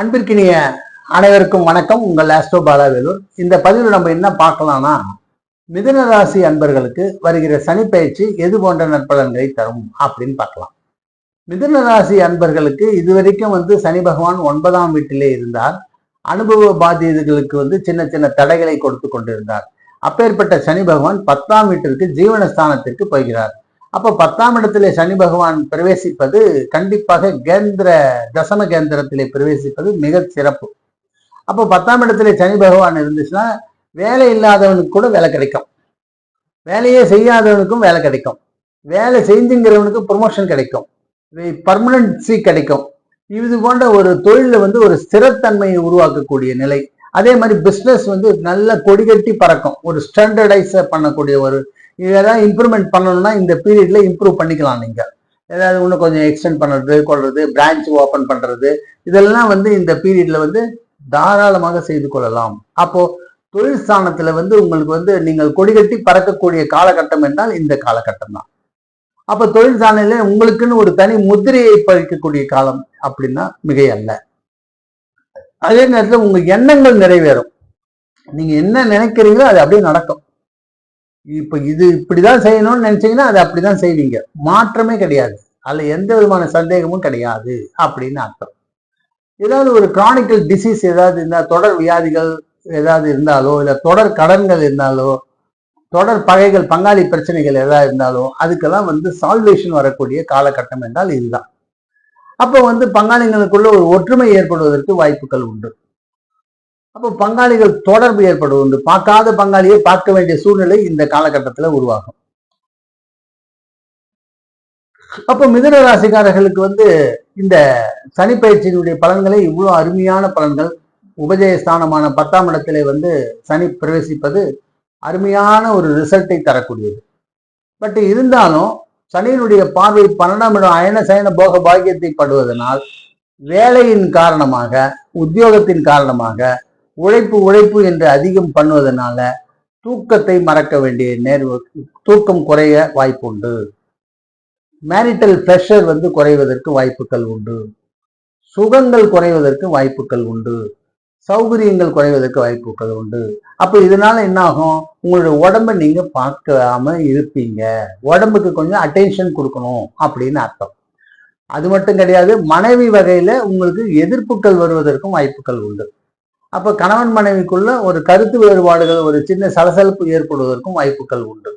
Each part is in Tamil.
அன்பிற்கினிய அனைவருக்கும் வணக்கம். உங்கள் ஆஸ்ட்ரோ பாலாவேலூர். இந்த பதிவில் நம்ம என்ன பார்க்கலாம்னா மிதுன ராசி அன்பர்களுக்கு வருகிற சனி பயிற்சி எது போன்ற நற்பலன்களை தரும் அப்படின்னு பார்க்கலாம். மிதுன ராசி அன்பர்களுக்கு இதுவரைக்கும் வந்து சனி பகவான் ஒன்பதாம் வீட்டிலே இருந்தார். அனுபவ பாதியர்களுக்கு வந்து சின்ன சின்ன தடைகளை கொடுத்து கொண்டிருந்தார். அப்பேற்பட்ட சனி பகவான் பத்தாம் வீட்டிற்கு ஜீவனஸ்தானத்திற்கு போகிறார். அப்போ பத்தாம் இடத்திலே சனி பகவான் பிரவேசிப்பது கண்டிப்பாக கேந்திர தசம கேந்திரத்திலே பிரவேசிப்பது மிக சிறப்பு. அப்போ பத்தாம் இடத்திலே சனி பகவான் இருந்துச்சுன்னா வேலை இல்லாதவனுக்கு கூட வேலை கிடைக்கும். வேலையே செய்யாதவனுக்கும் வேலை கிடைக்கும். வேலை செஞ்சுங்கிறவனுக்கு ப்ரொமோஷன் கிடைக்கும். பர்மனன்சி கிடைக்கும். இது போன்ற ஒரு தொழிலில் வந்து ஒரு ஸ்திரத்தன்மையை உருவாக்கக்கூடிய நிலை. அதே மாதிரி பிஸ்னஸ் வந்து நல்ல கொடிகட்டி பறக்கும். ஒரு ஸ்டாண்டர்டைஸ் பண்ணக்கூடிய ஒரு இதெல்லாம் இம்ப்ரூவ்மெண்ட் பண்ணணும்னா இந்த பீரியட்ல இம்ப்ரூவ் பண்ணிக்கலாம் நீங்க. ஏதாவது இன்னும் கொஞ்சம் எக்ஸ்டெண்ட் பண்ணுறது கொள்வது பிரான்ச் ஓப்பன் பண்ணுறது இதெல்லாம் வந்து இந்த பீரியட்ல வந்து தாராளமாக செய்து கொள்ளலாம். அப்போ தொழில் ஸ்தானத்துல வந்து உங்களுக்கு வந்து நீங்கள் கொடிகட்டி பறக்கக்கூடிய காலகட்டம் என்றால் இந்த காலகட்டம் தான். அப்போ தொழில் ஸ்தானில உங்களுக்குன்னு ஒரு தனி முதிரையை பறிக்கக்கூடிய காலம் அப்படின்னா மிகையல்ல. அதே நேரத்தில் உங்க எண்ணங்கள் நிறைவேறும். நீங்க என்ன நினைக்கிறீங்களோ அது அப்படியே நடக்கும். இப்போ இது இப்படிதான் செய்யணும்னு நினைச்சீங்கன்னா அது அப்படிதான் செய்வீங்க. மாற்றமே கிடையாது. அதுல எந்த விதமான சந்தேகமும் கிடையாது அப்படின்னு அர்த்தம். ஏதாவது ஒரு கிரானிக்கல் டிசீஸ் ஏதாவது இருந்தால் தொடர் வியாதிகள் ஏதாவது இருந்தாலோ இல்லை தொடர் கடன்கள் இருந்தாலோ தொடர் பகைகள் பங்காளி பிரச்சனைகள் ஏதாவது இருந்தாலும் அதுக்கெல்லாம் வந்து சால்வேஷன் வரக்கூடிய காலகட்டம் என்றால் இதுதான். அப்போ வந்து பங்காளிகளுக்குள்ள ஒரு ஒற்றுமை ஏற்படுவதற்கு வாய்ப்புகள் உண்டு. அப்போ பங்காளிகள் தொடர்பு ஏற்படுவது உண்டு பார்க்காத பங்காளியை பார்க்க வேண்டிய சூழ்நிலை இந்த காலகட்டத்தில் உருவாகும். அப்போ மிதுன ராசிக்காரர்களுக்கு வந்து இந்த சனி பயிற்சியினுடைய பலன்களை இவ்வளோ அருமையான பலன்கள் உபஜயஸ்தானமான பத்தாம் இடத்திலே வந்து சனி பிரவேசிப்பது அருமையான ஒரு ரிசல்ட்டை தரக்கூடியது. பட் இருந்தாலும் சனியினுடைய பார்வை பன்னெண்டாம் இடம் அயன சயன போக பாக்கியத்தை படுவதனால் வேலையின் காரணமாக உத்தியோகத்தின் காரணமாக உழைப்பு உழைப்பு என்று அதிகம் பண்ணுவதனால தூக்கத்தை மறக்க வேண்டிய நேர்வு தூக்கம் குறைய வாய்ப்பு உண்டு. மேரிட்டல் ப்ரெஷர் வந்து குறைவதற்கு வாய்ப்புகள் உண்டு. சுகங்கள் குறைவதற்கு வாய்ப்புகள் உண்டு. சௌகரியங்கள் குறைவதற்கு வாய்ப்புகள் உண்டு. அப்போ இதனால என்ன ஆகும் உங்களுடைய உடம்ப நீங்க பார்க்காம இருப்பீங்க. உடம்புக்கு கொஞ்சம் அட்டென்ஷன் கொடுக்கணும் அப்படின்னு அர்த்தம். அது மட்டும் கிடையாது மனைவி வகையில உங்களுக்கு எதிர்ப்புகள் வருவதற்கும் வாய்ப்புகள் உண்டு. அப்போ கணவன் மனைவிக்குள்ள ஒரு கருத்து வேறுபாடுகள் ஒரு சின்ன சலசலப்பு ஏற்படுவதற்கும் வாய்ப்புகள் உண்டு.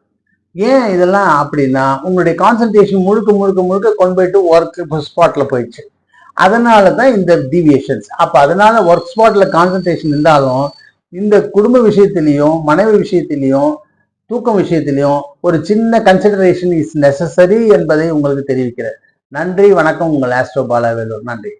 ஏன் இதெல்லாம் அப்படின்னா உங்களுடைய கான்சன்ட்ரேஷன் முழுக்க முழுக்க முழுக்க கொண்டு போயிட்டு ஒர்க் ஸ்பாட்ல போயிடுச்சு. அதனால தான் இந்த டிவியேஷன்ஸ் அப்போ அதனால ஒர்க் ஸ்பாட்ல கான்சன்ட்ரேஷன் இருந்தாலும் இந்த குடும்ப விஷயத்திலையும் மனைவி விஷயத்திலையும் தூக்கம் விஷயத்திலையும் ஒரு சின்ன கன்சிடரேஷன் இஸ் நெசசரி என்பதை உங்களுக்கு தெரிவிக்கிறேன். நன்றி வணக்கம் உங்கள் ஆஸ்ட்ரோ பாலாவேலூர் நன்றி.